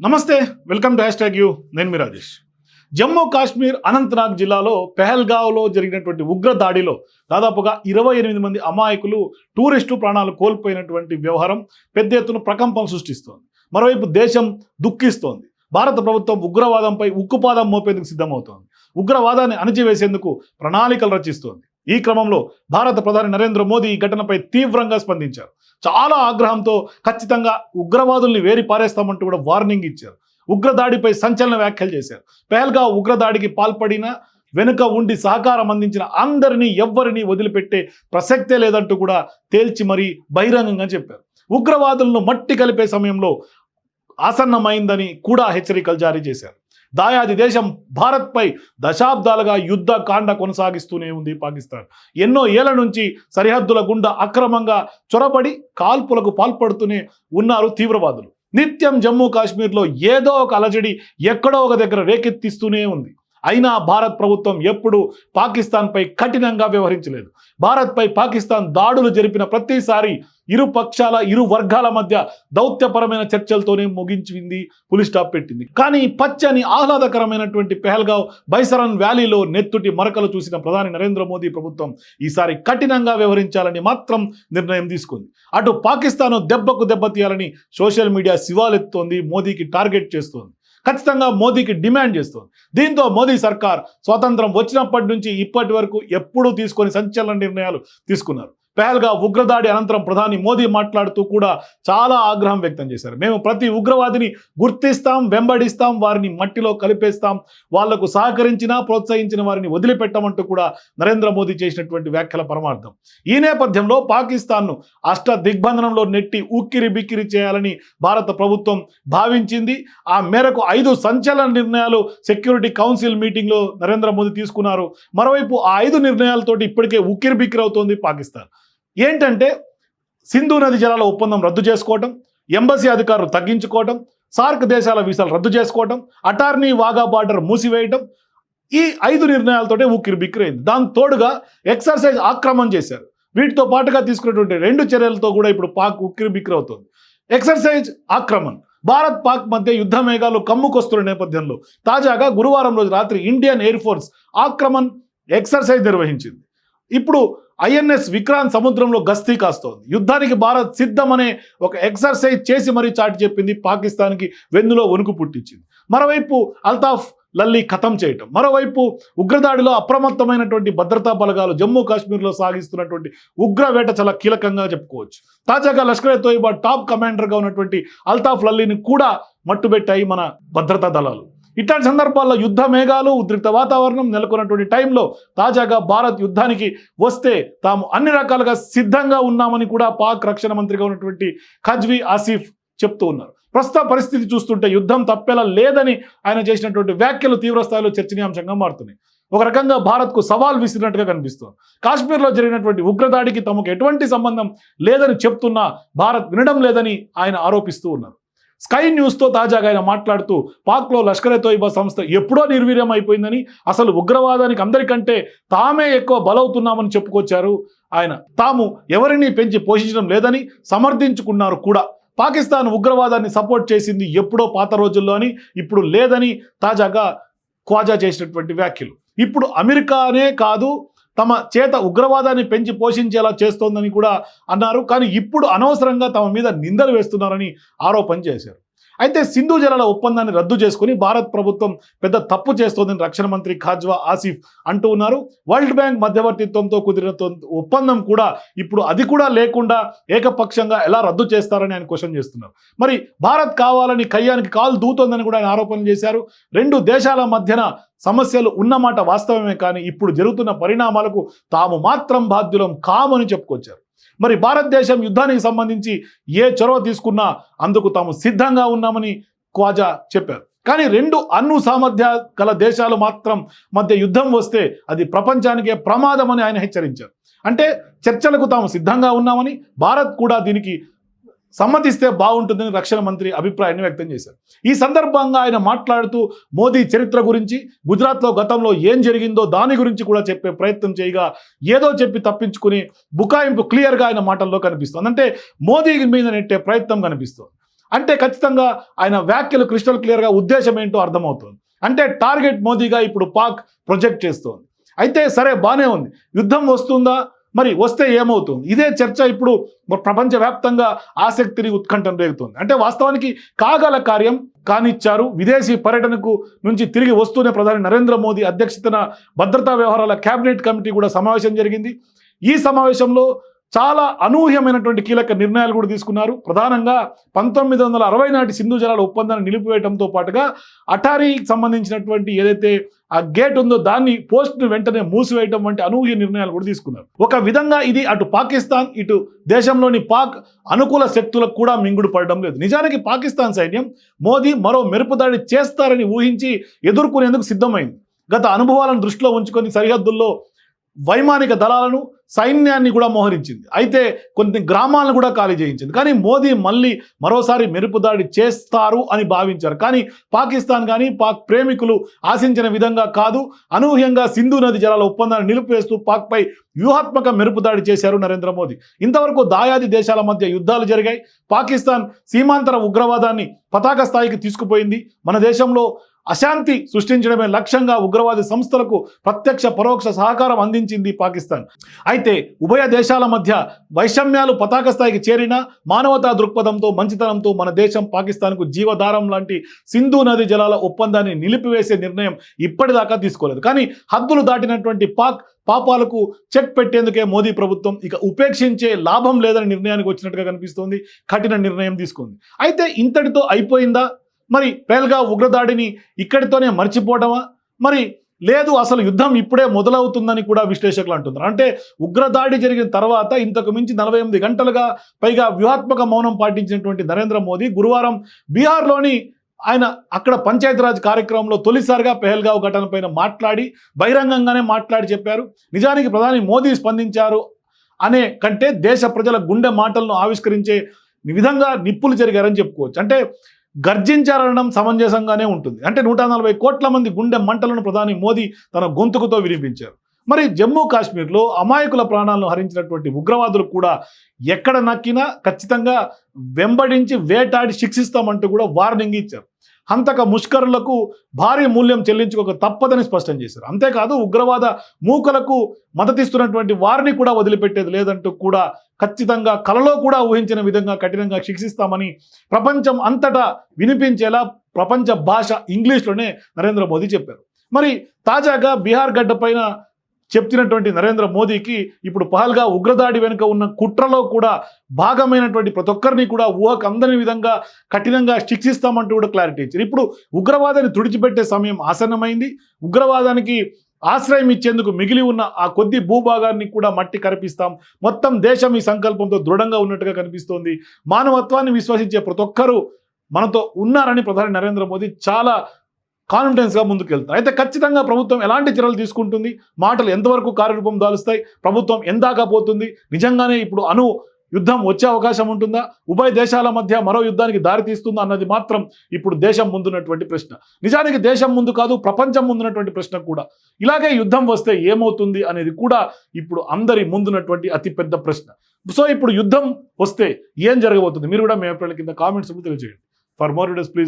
నమస్తే welcome to hashtag you. నేను మీ రాజేష్. జమ్మూ కాశ్మీర్ అనంతనాగ్ జిల్లాలో పెహల్గావ్లో జరిగినటువంటి ఉగ్ర దాడిలో దాదాపుగా ఇరవై ఎనిమిది మంది అమాయకులు టూరిస్టు ప్రాణాలు కోల్పోయినటువంటి వ్యవహారం పెద్ద ఎత్తున ప్రకంపం సృష్టిస్తోంది. మరోవైపు దేశం దుఃఖిస్తోంది. భారత ప్రభుత్వం ఉగ్రవాదంపై ఉక్కుపాదం మోపేందుకు సిద్ధమవుతోంది. ఉగ్రవాదాన్ని అణచివేసేందుకు ప్రణాళికలు రచిస్తోంది. ఈ క్రమంలో భారత ప్రధాని నరేంద్ర మోదీ ఈ ఘటనపై తీవ్రంగా స్పందించారు. చాలా ఆగ్రహంతో ఖచ్చితంగా ఉగ్రవాదుల్ని వేరి పారేస్తామంటూ కూడా వార్నింగ్ ఇచ్చారు. ఉగ్రదాడిపై సంచలన వ్యాఖ్యలు చేశారు. పెహల్గా ఉగ్రదాడికి పాల్పడిన వెనుక ఉండి సహకారం అందించిన అందరినీ ఎవ్వరినీ వదిలిపెట్టే ప్రసక్తే లేదంటూ కూడా తేల్చి మరీ బహిరంగంగా చెప్పారు. ఉగ్రవాదులను మట్టి కలిపే సమయంలో ఆసన్నమైందని కూడా హెచ్చరికలు జారీ చేశారు. దాయాది దేశం భారత్పై దశాబ్దాలుగా యుద్ధ కాండ కొనసాగిస్తూనే ఉంది పాకిస్తాన్. ఎన్నో ఏళ్ళ నుంచి సరిహద్దుల గుండా అక్రమంగా చొరబడి కాల్పులకు పాల్పడుతూనే ఉన్నారు తీవ్రవాదులు. నిత్యం జమ్మూ కాశ్మీర్లో ఏదో ఒక అలజడి ఎక్కడో ఒక దగ్గర రేకెత్తిస్తూనే ఉంది. అయినా భారత్ ప్రభుత్వం ఎప్పుడూ పాకిస్తాన్పై కఠినంగా వ్యవహరించలేదు. భారత్పై పాకిస్తాన్ దాడులు జరిపిన ప్రతిసారి ఇరు పక్షాల ఇరు వర్గాల మధ్య దౌత్యపరమైన చర్చలతోనే ముగించింది పులి స్టాప్ పెట్టింది. కానీ పచ్చని ఆహ్లాదకరమైనటువంటి పెహల్గావ్ బైసరన్ వ్యాలీలో నెత్తుటి మరకలు చూసిన ప్రధాని నరేంద్ర మోదీ ప్రభుత్వం ఈసారి కఠినంగా వ్యవహరించాలని మాత్రం నిర్ణయం తీసుకుంది. అటు పాకిస్తాన్ దెబ్బకు దెబ్బతీయాలని సోషల్ మీడియా శివాలెత్తోంది మోదీకి టార్గెట్ చేస్తోంది. ఖచ్చితంగా మోదీకి డిమాండ్ చేస్తుంది. దీంతో మోదీ సర్కార్ స్వాతంత్రం వచ్చినప్పటి నుంచి ఇప్పటి వరకు ఎప్పుడూ తీసుకొని సంచలన నిర్ణయాలు తీసుకున్నారు. పెహల్గా ఉగ్రదాడి అనంతరం ప్రధాని మోదీ మాట్లాడుతూ కూడా చాలా ఆగ్రహం వ్యక్తం చేశారు. మేము ప్రతి ఉగ్రవాదిని గుర్తిస్తాం వెంబడిస్తాం వారిని మట్టిలో కలిపేస్తాం. వాళ్ళకు సహకరించినా ప్రోత్సహించిన వారిని వదిలిపెట్టమంటూ కూడా నరేంద్ర మోదీ చేసినటువంటి వ్యాఖ్యల పరమార్థం. ఈ నేపథ్యంలో పాకిస్తాన్ను అష్ట దిగ్బంధనంలో నెట్టి ఉక్కిరి బిక్కిరి చేయాలని భారత ప్రభుత్వం భావించింది. ఆ మేరకు ఐదు సంచలన నిర్ణయాలు సెక్యూరిటీ కౌన్సిల్ మీటింగ్లో నరేంద్ర మోదీ తీసుకున్నారు. మరోవైపు ఆ ఐదు నిర్ణయాలతోటి ఇప్పటికే ఉక్కిరి బిక్కిరి అవుతోంది పాకిస్తాన్. ఏంటంటే సింధు నది జలాల ఒప్పందం రద్దు చేసుకోవటం ఎంబసీ అధికారులు తగ్గించుకోవటం సార్క్ దేశాల వీసాలు రద్దు చేసుకోవటం అటార్నీ వాగా బార్డర్ మూసివేయటం ఈ ఐదు నిర్ణయాలతోటే ఉక్కిరి బిక్కిరైంది. దాని తోడుగా ఎక్సర్సైజ్ ఆక్రమం చేశారు. వీటితో పాటుగా తీసుకున్నటువంటి రెండు చర్యలతో కూడా ఇప్పుడు పాక్ ఉక్కిరి బిక్కిరి అవుతుంది ఎక్సర్సైజ్ ఆక్రమణ్ భారత్ పాక్ మధ్య యుద్ధ మేఘాలు కమ్ముకొస్తున్న నేపథ్యంలో తాజాగా గురువారం రోజు రాత్రి Indian Air Force Aakraman exercise నిర్వహించింది. ఇప్పుడు ఐఎన్ఎస్ విక్రాంత్ సముద్రంలో గస్తీ కాస్తోంది. యుద్ధానికి భారత్ సిద్ధమనే ఒక ఎక్సర్సైజ్ చేసి మరీ చాటి చెప్పింది పాకిస్తాన్కి వెన్నులో వణుకు పుట్టించింది. మరోవైపు అల్తాఫ్ లల్లి ఖతం చేయటం. మరోవైపు ఉగ్రదాడిలో అప్రమత్తమైనటువంటి భద్రతా బలగాలు జమ్మూ కాశ్మీర్లో సాగిస్తున్నటువంటి ఉగ్ర వేట చాలా కీలకంగా చెప్పుకోవచ్చు. తాజాగా లష్కర్ తోయిబా టాప్ కమాండర్గా ఉన్నటువంటి అల్తాఫ్ లల్లీని కూడా మట్టుబెట్టాయి మన భద్రతా దళాలు. ఇట్లాంటి సందర్భాల్లో యుద్ధ మేఘాలు ఉద్రిక్త వాతావరణం నెలకొన్నటువంటి టైంలో తాజాగా భారత్ యుద్ధానికి వస్తే తాము అన్ని రకాలుగా సిద్ధంగా ఉన్నామని కూడా పాక్ రక్షణ మంత్రిగా ఉన్నటువంటి ఖజ్వీ ఆసిఫ్ చెప్తూ ఉన్నారు. ప్రస్తుత పరిస్థితి చూస్తుంటే యుద్ధం తప్పేలా లేదని ఆయన చేసినటువంటి వ్యాఖ్యలు తీవ్రస్థాయిలో చర్చనీయాంశంగా మారుతున్నాయి. ఒక రకంగా భారత్కు సవాల్ విసిరినట్టుగా కనిపిస్తుంది. కాశ్మీర్లో జరిగినటువంటి ఉగ్రదాడికి తమకు ఎటువంటి సంబంధం లేదని చెప్తున్నా భారత్ వినడం లేదని ఆయన ఆరోపిస్తూ ఉన్నారు. స్కై న్యూస్తో తాజాగా ఆయన మాట్లాడుతూ పాక్లో లష్కరే తోయిబా సంస్థ ఎప్పుడో నిర్వీర్యం అయిపోయిందని అసలు ఉగ్రవాదానికి అందరికంటే తామే ఎక్కువ బలవుతున్నామని చెప్పుకొచ్చారు. ఆయన తాము ఎవరిని పెంచి పోషించడం లేదని సమర్థించుకున్నారు కూడా. పాకిస్తాన్ ఉగ్రవాదాన్ని సపోర్ట్ చేసింది ఎప్పుడో పాత రోజుల్లో అని ఇప్పుడు లేదని తాజాగా క్వాజా చేసినటువంటి వ్యాఖ్యలు. ఇప్పుడు అమెరికానే కాదు తమ చేత ఉగ్రవాదాన్ని పెంచి పోషించేలా చేస్తోందని కూడా అన్నారు. కానీ ఇప్పుడు అనవసరంగా తమ మీద నిందలు వేస్తున్నారని ఆరోపణ చేశారు. అయితే సింధు జలాల ఒప్పందాన్ని రద్దు చేసుకుని భారత్ ప్రభుత్వం పెద్ద తప్పు చేస్తోందని రక్షణ మంత్రి ఖాజ్వా ఆసిఫ్ అంటూ ఉన్నారు. వరల్డ్ బ్యాంక్ మధ్యవర్తిత్వంతో కుదిరిన ఒప్పందం కూడా ఇప్పుడు అది కూడా లేకుండా ఏకపక్షంగా ఎలా రద్దు చేస్తారని ఆయన క్వశ్చన్ చేస్తున్నారు. మరి భారత్ కావాలని కయ్యానికి కాలు దూతోందని కూడా ఆయన ఆరోపణలు చేశారు. రెండు దేశాల మధ్యన సమస్యలు ఉన్నమాట వాస్తవమే కానీ ఇప్పుడు జరుగుతున్న పరిణామాలకు తాము మాత్రం బాధ్యులం కామని చెప్పుకొచ్చారు. మరి భారతదేశం యుద్ధానికి సంబంధించి ఏ చొరవ తీసుకున్నా అందుకు తాము సిద్ధంగా ఉన్నామని క్వాజా చెప్పారు. కానీ రెండు అణు సామర్థ్య గల దేశాలు మాత్రం మధ్య యుద్ధం వస్తే అది ప్రపంచానికే ప్రమాదం అని ఆయన హెచ్చరించారు. అంటే చర్చలకు తాము సిద్ధంగా ఉన్నామని భారత్ కూడా దీనికి సమ్మతిస్తే బాగుంటుందని రక్షణ మంత్రి అభిప్రాయాన్ని వ్యక్తం చేశారు. ఈ సందర్భంగా ఆయన మాట్లాడుతూ మోదీ చరిత్ర గురించి గుజరాత్లో గతంలో ఏం జరిగిందో దాని గురించి కూడా చెప్పే ప్రయత్నం చేయగా ఏదో చెప్పి తప్పించుకుని బుకాయింపు క్లియర్గా ఆయన మాటల్లో కనిపిస్తుంది. అంటే మోదీ మీద నెట్టే ప్రయత్నం కనిపిస్తుంది. అంటే ఖచ్చితంగా ఆయన వ్యాఖ్యలు క్రిస్టల్ క్లియర్గా ఉద్దేశం ఏంటో అర్థమవుతుంది. అంటే టార్గెట్ మోదీగా ఇప్పుడు పాక్ ప్రొజెక్ట్ చేస్తోంది. అయితే సరే బాగానే ఉంది. యుద్ధం వస్తుందా? మరి వస్తే ఏమవుతుంది? ఇదే చర్చ ఇప్పుడు ప్రపంచవ్యాప్తంగా ఆసక్తిని ఉత్కంఠం రేగుతుంది. అంటే వాస్తవానికి కాగల కార్యం కానిచ్చారు. విదేశీ పర్యటనకు నుంచి తిరిగి వస్తూనే ప్రధాని నరేంద్ర మోదీ అధ్యక్షతన భద్రతా వ్యవహారాల కేబినెట్ కమిటీ కూడా సమావేశం జరిగింది. ఈ సమావేశంలో చాలా అనూహ్యమైనటువంటి కీలక నిర్ణయాలు కూడా తీసుకున్నారు. ప్రధానంగా పంతొమ్మిది వందల అరవై నాటి సింధు జలాల ఒప్పందాన్ని నిలిపివేయడంతో పాటుగా అటారీకి సంబంధించినటువంటి ఏదైతే ఆ గేట్ ఉందో దాన్ని పోస్ట్ను వెంటనే మూసివేయడం వంటి అనూహ్య నిర్ణయాలు కూడా తీసుకున్నారు. ఒక విధంగా ఇది అటు పాకిస్తాన్ ఇటు దేశంలోని పాక్ అనుకూల శక్తులకు కూడా మింగుడు పడడం లేదు. నిజానికి పాకిస్తాన్ సైన్యం మోదీ మరో మెరుపుదాడి చేస్తారని ఊహించి ఎదుర్కొనేందుకు సిద్ధమైంది. గత అనుభవాలను దృష్టిలో ఉంచుకొని సరిహద్దుల్లో వైమానిక దళాలను సైన్యాన్ని కూడా మోహరించింది. అయితే కొన్ని గ్రామాలను కూడా ఖాళీ చేయించింది. కానీ మోదీ మళ్ళీ మరోసారి మెరుపు దాడి చేస్తారు అని భావించారు. కానీ పాకిస్తాన్ కానీ పాక్ ప్రేమికులు ఆశించిన విధంగా కాదు. అనూహ్యంగా సింధు నది జలాల ఒప్పందాన్ని నిలిపివేస్తూ పాక్పై వ్యూహాత్మక మెరుపు దాడి చేశారు నరేంద్ర మోదీ. ఇంతవరకు దాయాది దేశాల మధ్య యుద్ధాలు జరిగాయి. పాకిస్తాన్ సీమాంతర ఉగ్రవాదాన్ని పతాక స్థాయికి తీసుకుపోయింది. మన దేశంలో అశాంతి సృష్టించడమే లక్ష్యంగా ఉగ్రవాది సంస్థలకు ప్రత్యక్ష పరోక్ష సహకారం అందించింది పాకిస్తాన్. అయితే ఉభయ దేశాల మధ్య వైషమ్యాలు పతాక స్థాయికి చేరిన మానవతా దృక్పథంతో మంచితనంతో మన దేశం పాకిస్తాన్కు జీవధారం లాంటి సింధు నది జలాల ఒప్పందాన్ని నిలిపివేసే నిర్ణయం ఇప్పటిదాకా తీసుకోలేదు. కానీ హద్దులు దాటినటువంటి పాక్ పాపాలకు చెక్ పెట్టేందుకే మోదీ ప్రభుత్వం ఇక ఉపేక్షించే లాభం లేదని నిర్ణయానికి వచ్చినట్టుగా కనిపిస్తోంది కఠిన నిర్ణయం తీసుకుంది. అయితే ఇంతటితో అయిపోయిందా? మరి పేల్గా ఉగ్రదాడిని ఇక్కడితోనే మర్చిపోవడమా? మరి లేదు అసలు యుద్ధం ఇప్పుడే మొదలవుతుందని కూడా విశ్లేషకులు అంటున్నారు. అంటే ఉగ్రదాడి జరిగిన తర్వాత ఇంతకు మించి నలభై ఎనిమిది గంటలుగా పైగా వ్యూహాత్మక మౌనం పాటించినటువంటి నరేంద్ర మోదీ గురువారం బీహార్లోని ఆయన అక్కడ పంచాయతీరాజ్ కార్యక్రమంలో తొలిసారిగా పెహల్గావ్ ఘటనపైన మాట్లాడి బహిరంగంగానే మాట్లాడి చెప్పారు. నిజానికి ప్రధాని మోదీ స్పందించారు అనే కంటే దేశ ప్రజల గుండె మాటలను ఆవిష్కరించే విధంగా నిప్పులు జరిగారని చెప్పుకోవచ్చు. అంటే గర్జించారనడం సమంజసంగానే ఉంటుంది. అంటే నూట నలభై కోట్ల మంది గుండె మంటలను ప్రధాని మోదీ తన గొంతుకుతో వినిపించారు. మరి జమ్మూ కాశ్మీర్లో అమాయకుల ప్రాణాలను హరించినటువంటి ఉగ్రవాదులు కూడా ఎక్కడ నక్కినా ఖచ్చితంగా వెంబడించి వేటాడి శిక్షిస్తామంటూ కూడా వార్నింగ్ ఇచ్చారు. హంతక ముష్కరులకు భారీ మూల్యం చెల్లించుకోక తప్పదని స్పష్టం చేశారు. అంతేకాదు ఉగ్రవాద మూకలకు మద్దతిస్తున్నటువంటి వారిని కూడా వదిలిపెట్టేది లేదంటూ కూడా ఖచ్చితంగా కలలో కూడా ఊహించిన విధంగా కఠినంగా శిక్షిస్తామని ప్రపంచం అంతటా వినిపించేలా ప్రపంచ భాష ఇంగ్లీష్లోనే నరేంద్ర మోదీ చెప్పారు. మరి తాజాగా బీహార్ గడ్డ పైన చెప్తున్నటువంటి నరేంద్ర మోదీకి ఇప్పుడు పహల్గా ఉగ్రదాడి వెనుక ఉన్న కుట్రలో కూడా భాగమైనటువంటి ప్రతి ఒక్కరిని కూడా ఊహకు అందని విధంగా కఠినంగా శిక్షిస్తామంటూ కూడా క్లారిటీ ఇచ్చారు. ఇప్పుడు ఉగ్రవాదాన్ని తుడిచిపెట్టే సమయం ఆసన్నమైంది. ఉగ్రవాదానికి ఆశ్రయం ఇచ్చేందుకు మిగిలి ఉన్న ఆ కొద్ది భూభాగాన్ని కూడా మట్టి కరిపిస్తాం. మొత్తం దేశం ఈ సంకల్పంతో దృఢంగా ఉన్నట్టుగా కనిపిస్తోంది. మానవత్వాన్ని విశ్వసించే ప్రతి ఒక్కరూ మనతో ఉన్నారని ప్రధాని నరేంద్ర మోదీ చాలా కాన్ఫిడెన్స్గా ముందుకెళ్తారు. అయితే ఖచ్చితంగా ప్రభుత్వం ఎలాంటి చర్యలు తీసుకుంటుంది? మాటలు ఎంతవరకు కార్యరూపం దాలుస్తాయి? ప్రభుత్వం ఎందాకా పోతుంది? నిజంగానే ఇప్పుడు అను యుద్ధం వచ్చే అవకాశం ఉంటుందా? ఉభయ దేశాల మధ్య మరో యుద్ధానికి దారి తీస్తుందా అన్నది మాత్రం ఇప్పుడు దేశం ముందున్నటువంటి ప్రశ్న. నిజానికి దేశం ముందు కాదు ప్రపంచం ముందున్నటువంటి ప్రశ్న కూడా. ఇలాగే యుద్ధం వస్తే ఏమవుతుంది అనేది కూడా ఇప్పుడు అందరి ముందున్నటువంటి అతిపెద్ద ప్రశ్న. సో ఇప్పుడు యుద్ధం వస్తే ఏం జరగబోతుంది? మీరు కూడా మీ అభిప్రాయాల కింద కామెంట్స్ తెలియజేయండి. For more videos please